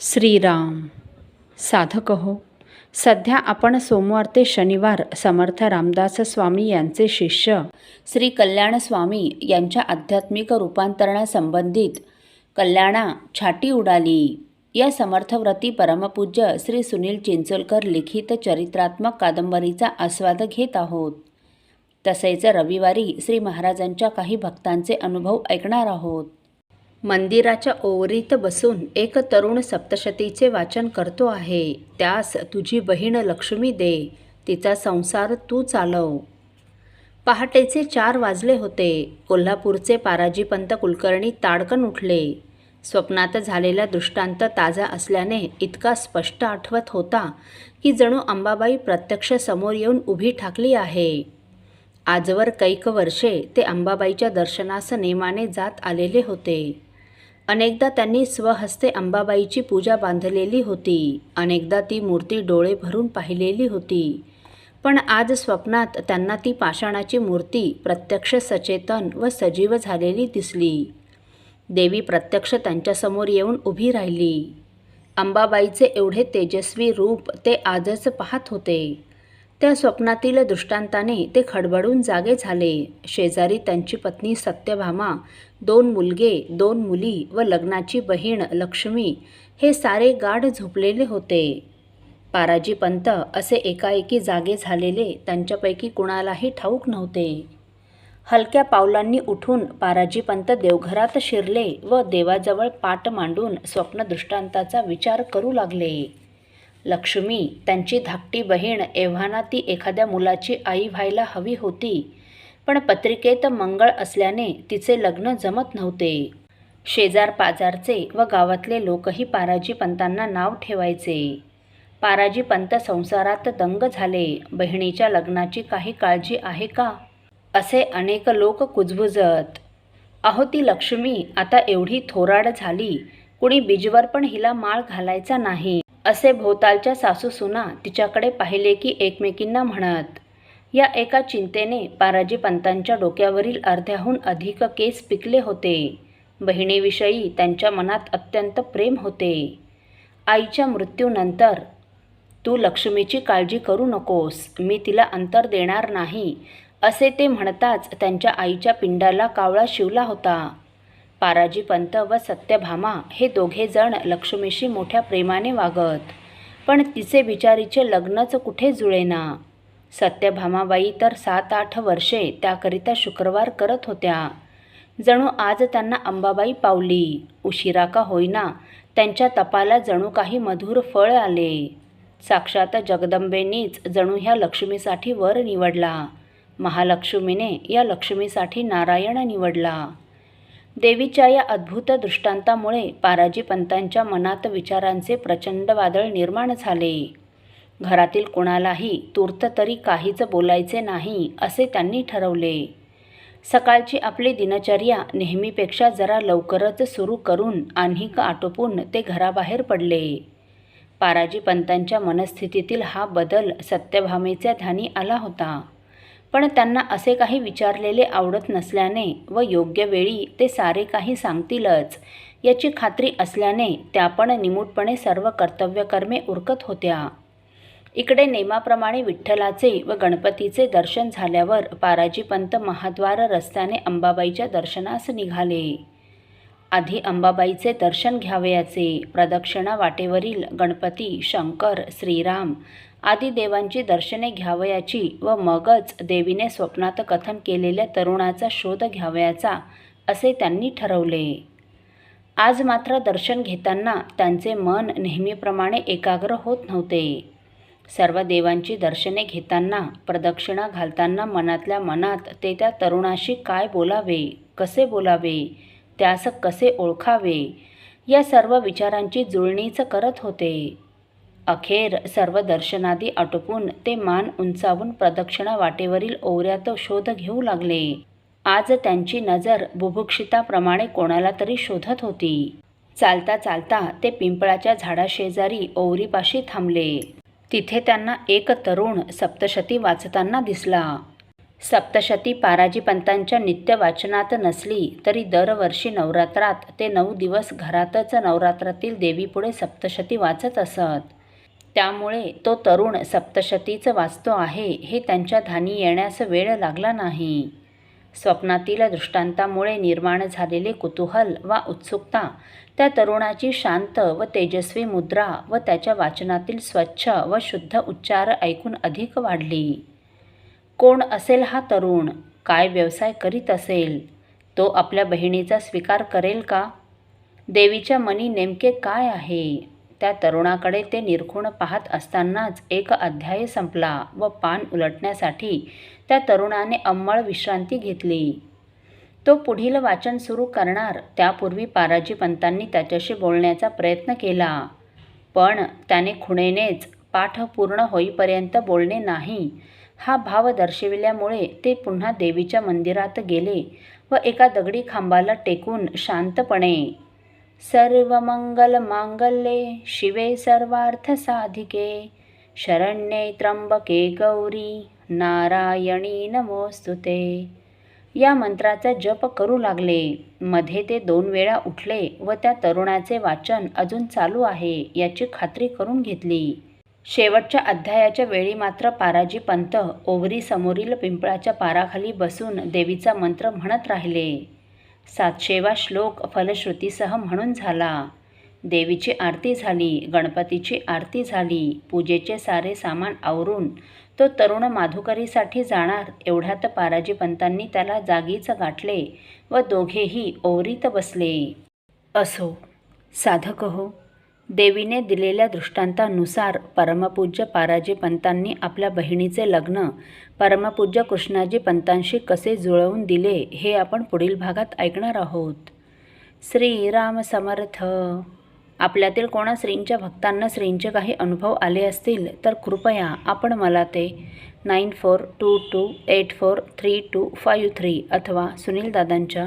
श्रीराम। साधक हो सध्या आपण सोमवार ते शनिवार समर्थ रामदास स्वामी यांचे शिष्य श्री कल्याण स्वामी यांच्या आध्यात्मिक रूपांतरणासंबंधित कल्याणा छाटी उडाली. या समर्थव्रती परमपूज्य श्री सुनील चिंचोलकर लिखित चरित्रात्मक कादंबरीचा आस्वाद घेत आहोत. तसेच रविवारी श्री महाराजांच्या काही भक्तांचे अनुभव ऐकणार आहोत. मंदिराच्या ओवरीत बसून एक तरुण सप्तशतीचे वाचन करतो आहे. त्यास तुझी बहीण लक्ष्मी दे. तिचा संसार तू चालव. पहाटेचे चार वाजले होते. कोल्हापूरचे पाराजीपंत कुलकर्णी ताडकन उठले. स्वप्नात झालेला दृष्टांत ताजा असल्याने इतका स्पष्ट आठवत होता की जणू अंबाबाई प्रत्यक्ष समोर येऊन उभी ठाकली आहे. आजवर कैक वर्षे ते अंबाबाईच्या दर्शनास नेमाने जात आलेले होते. अनेकदा त्यांनी स्वहस्ते अंबाबाईची पूजा बांधलेली होती. अनेकदा ती मूर्ती डोळे भरून पाहिलेली होती. पण आज स्वप्नात त्यांना ती पाषाणाची मूर्ती प्रत्यक्ष सचेतन व सजीव झालेली दिसली. देवी प्रत्यक्ष त्यांच्यासमोर येऊन उभी राहिली. अंबाबाईचे एवढे तेजस्वी रूप ते आजच पाहत होते. त्या स्वप्नातील दृष्टांताने ते खडबडून जागे झाले. शेजारी त्यांची पत्नी सत्यभामा दोन मुलगे दोन मुली व लग्नाची बहीण लक्ष्मी हे सारे गाढ झोपलेले होते. पाराजी पंत असे एकाएकी जागे झालेले त्यांच्यापैकी कुणालाही ठाऊक नव्हते. हलक्या पावलांनी उठून पाराजीपंत देवघरात शिरले व देवाजवळ पाट मांडून स्वप्नदृष्टांताचा विचार करू लागले. लक्ष्मी त्यांची धाकटी बहीण एव्हाना ती एखाद्या मुलाची आई व्हायला हवी होती पण पत्रिकेत मंगळ असल्याने तिचे लग्न जमत नव्हते. शेजार पाजारचे व गावातले लोकही पाराजी पंतांना नाव ठेवायचे. पाराजी पंत संसारात दंग झाले. बहिणीच्या लग्नाची काही काळजी आहे का? असे अनेक लोक कुजबुजत. अहो ती लक्ष्मी आता एवढी थोराड झाली. कुणी बीजवर पण हिला माळ घालायचा नाही. असे भोवतालच्या सासूसुना तिच्याकडे पाहिले की एकमेकींना म्हणत या एका चिंतेने पाराजी पंतांच्या डोक्यावरील अर्ध्याहून अधिक केस पिकले होते. बहिणीविषयी त्यांच्या मनात अत्यंत प्रेम होते. आईच्या मृत्यूनंतर तू लक्ष्मीची काळजी करू नकोस. मी तिला अंतर देणार नाही. असे ते म्हणताच त्यांच्या आईच्या पिंडाला कावळा शिवला होता. पाराजी पंत व सत्यभामा हे दोघे जण लक्ष्मीशी मोठ्या प्रेमाने वागत पण तिचे बिचारीचे लग्नच कुठे जुळेना. सत्यभामाबाई तर सात आठ वर्षे त्याकरिता शुक्रवार करत होत्या. जणू आज त्यांना अंबाबाई पावली. उशिरा का होईना त्यांच्या तपाला जणू काही मधुर फळ आले. साक्षात जगदंबेनीच जणू ह्या लक्ष्मीसाठी वर निवडला. महालक्ष्मीने या लक्ष्मीसाठी नारायण निवडला. देवीच्या या अद्भुत दृष्टांतामुळे पाराजी पंतांच्या मनात विचारांचे प्रचंड वादळ निर्माण झाले. घरातील कोणालाही तूर्त तरी काहीच बोलायचे नाही असे त्यांनी ठरवले. सकाळची आपली दिनचर्या नेहमीपेक्षा जरा लवकरच सुरू करून आणिक आटोपून ते घराबाहेर पडले. पाराजी पंतांच्या मनस्थितीतील हा बदल सत्यभामेच्या ध्यानी आला होता. पण त्यांना असे काही विचारलेले आवडत नसल्याने व योग्य वेळी ते सारे काही सांगतीलच. याची खात्री असल्याने त्या पण निमूटपणे सर्व कर्तव्यकर्मे उरकत होत्या. इकडे नेमाप्रमाणे विठ्ठलाचे व गणपतीचे दर्शन झाल्यावर पाराजीपंत महाद्वार रस्त्याने अंबाबाईच्या दर्शनास निघाले. आधी अंबाबाईचे दर्शन घ्यावयाचे. प्रदक्षिणा वाटेवरील गणपती शंकर श्रीराम आदी देवांची दर्शने घ्यावयाची व मगच देवीने स्वप्नात कथन केलेल्या तरुणाचा शोध घ्यावयाचा असे त्यांनी ठरवले. आज मात्र दर्शन घेताना त्यांचे मन नेहमीप्रमाणे एकाग्र होत नव्हते. सर्व देवांची दर्शने घेताना प्रदक्षिणा घालताना मनातल्या मनात ते त्या तरुणाशी काय बोलावे कसे बोलावे त्यास कसे ओळखावे या सर्व विचारांची जुळणीच करत होते. अखेर सर्व दर्शनादी आटोपून ते मान उंचावून प्रदक्षिणा वाटेवरील ओवऱ्यात शोध घेऊ लागले. आज त्यांची नजर बुभुक्षिताप्रमाणे कोणाला तरी शोधत होती. चालता चालता ते पिंपळाच्या झाडाशेजारी ओवरीपाशी थांबले. तिथे त्यांना एक तरुण सप्तशती वाचताना दिसला. सप्तशती पाराजीपंतांच्या नित्य वाचनात नसली तरी दरवर्षी नवरात्रात ते नऊ दिवस घरातच नवरात्रातील देवीपुढे सप्तशती वाचत असत. त्यामुळे तो तरुण सप्तशतीचं वाचतो आहे हे त्यांच्या धानी येण्यास वेळ लागला नाही. स्वप्नातील दृष्टांतामुळे निर्माण झालेले कुतूहल वा उत्सुकता त्या तरुणाची शांत व तेजस्वी मुद्रा व त्याच्या वाचनातील स्वच्छ व शुद्ध उच्चार ऐकून अधिक वाढली. कोण असेल हा तरुण? काय व्यवसाय करीत असेल? तो आपल्या बहिणीचा स्वीकार करेल का? देवीच्या मनी नेमके काय आहे? त्या तरुणाकडे ते निरखून पाहत असतानाच एक अध्याय संपला व पान उलटण्यासाठी त्या तरुणाने अंमळ विश्रांती घेतली. तो पुढील वाचन सुरू करणार त्यापूर्वी पाराजी पंतांनी त्याच्याशी बोलण्याचा प्रयत्न केला. पण त्याने खुणेनेच पाठ पूर्ण होईपर्यंत बोलणे नाही. हा भाव दर्शविल्यामुळे ते पुन्हा देवीच्या मंदिरात गेले व एका दगडी खांबाला टेकून शांतपणे सर्वमंगलमांगल्ये शिवे सर्वार्थसाधिके। शरण्ये त्र्यंबके गौरी नारायणी नमोस्तुते या मंत्राचा जप करू लागले. मध्ये ते दोन वेळा उठले व त्या तरुणाचे वाचन अजून चालू आहे याची खात्री करून घेतली. शेवटच्या अध्यायाच्या वेळी मात्र पाराजी पंत ओवरी समोरील पिंपळाच्या पाराखाली बसून देवीचा मंत्र म्हणत राहिले. सातशेवा श्लोक फलश्रुतीसह म्हणून झाला. देवीची आरती झाली गणपतीची आरती झाली पूजेचे सारे सामान आवरून तो तरुण माधुकरीसाठी जाणार. एवढ्यात पाराजी पंतांनी त्याला जागीच गाठले व दोघेही ओवरीत बसले. असो साधक हो देवीने दिलेल्या दृष्टांतानुसार परमपूज्य पाराजी पंतांनी आपल्या बहिणीचे लग्न परमपूज्य कृष्णाजी पंतांशी कसे जुळवून दिले हे आपण पुढील भागात ऐकणार आहोत. श्रीराम समर्थ. आपल्यातील कोणा श्रींच्या भक्तांना श्रींचे काही अनुभव आले असतील तर कृपया आपण मला ते nine four two two eight four three two five three अथवा सुनील दादांच्या